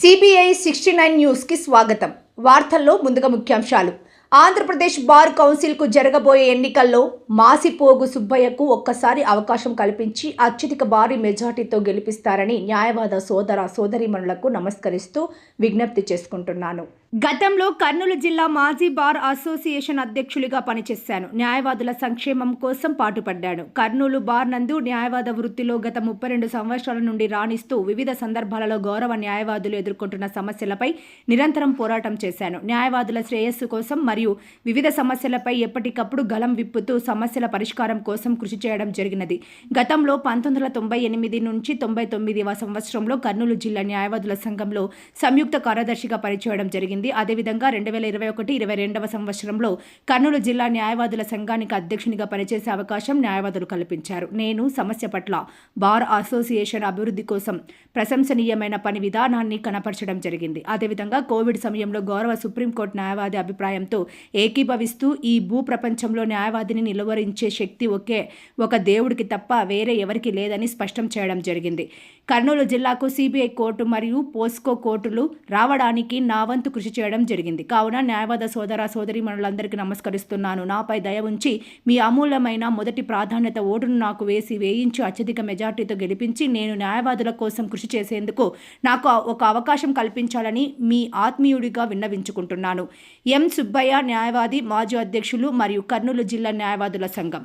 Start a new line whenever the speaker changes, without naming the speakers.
CBI sixty nine న్యూస్కి స్వాగతం. వార్తల్లో ముందుగా ముఖ్యాంశాలు. ఆంధ్రప్రదేశ్ బార్ కౌన్సిల్కు జరగబోయే ఎన్నికల్లో మాసిపోగు సుబ్బయ్యకు ఒక్కసారి అవకాశం కల్పించి అత్యధిక భారీ మెజార్టీతో గెలిపిస్తారని న్యాయవాద సోదర సోదరీమణులకు నమస్కరిస్తూ విజ్ఞప్తి చేసుకుంటున్నాను. గతంలో కర్నూలు జిల్లా మాజీ బార్ అసోసియేషన్ అధ్యక్షులుగా పనిచేశాను. న్యాయవాదుల సంక్షేమం కోసం పాటుపడ్డాను కర్నూలు బార్ నందు న్యాయవాద వృత్తిలో గత ముప్పై రెండు సంవత్సరాల నుండి రాణిస్తూ వివిధ సందర్భాలలో గౌరవ న్యాయవాదులు ఎదుర్కొంటున్న సమస్యలపై నిరంతరం పోరాటం చేశాను. న్యాయవాదుల శ్రేయస్సు కోసం మరియు మరియు వివిధ సమస్యలపై ఎప్పటికప్పుడు గలం విప్పుతూ సమస్యల పరిష్కారం కోసం కృషి చేయడం జరిగినది. గతంలో పంతొమ్మిది వందల తొంభై ఎనిమిది నుంచి తొంభై తొమ్మిదవ సంవత్సరంలో కర్నూలు జిల్లా న్యాయవాదుల సంఘంలో సంయుక్త కార్యదర్శిగా పనిచేయడం జరిగింది. అదేవిధంగా రెండు వేల ఇరవై ఒకటి ఇరవై రెండవ సంవత్సరంలో కర్నూలు జిల్లా న్యాయవాదుల సంఘానికి అధ్యక్షునిగా పనిచేసే అవకాశం న్యాయవాదులు కల్పించారు. నేను సమస్య పట్ల బార్ అసోసియేషన్ అభివృద్ధి కోసం ప్రశంసనీయమైన పని విధానాన్ని కనపరచడం జరిగింది. అదేవిధంగా కోవిడ్ సమయంలో గౌరవ సుప్రీంకోర్టు న్యాయవాది అభిప్రాయంతో ఏకీభవిస్తూ ఈ భూ ప్రపంచంలో న్యాయవాదిని నిలువరించే శక్తి ఒకే ఒక దేవుడికి తప్ప వేరే ఎవరికి లేదని స్పష్టం చేయడం జరిగింది. కర్నూలు జిల్లాకు సిబిఐ కోర్టు మరియు పోస్కో కోర్టులు రావడానికి నా వంతు కృషి చేయడం జరిగింది. కావున న్యాయవాద సోదర మనలందరికీ నమస్కరిస్తున్నాను. నాపై దయ ఉంచి మీ అమూల్యమైన మొదటి ప్రాధాన్యత ఓటును నాకు వేసి వేయించి అత్యధిక మెజార్టీతో గెలిపించి నేను న్యాయవాదుల కోసం కృషి చేసేందుకు నాకు ఒక అవకాశం కల్పించాలని మీ ఆత్మీయుడిగా విన్నవించుకుంటున్నాను. ఎం సుబ్బయ్య న్యాయవాది మాజీ అధ్యక్షులు మరియు కర్నూలు జిల్లా న్యాయవాదుల సంఘం.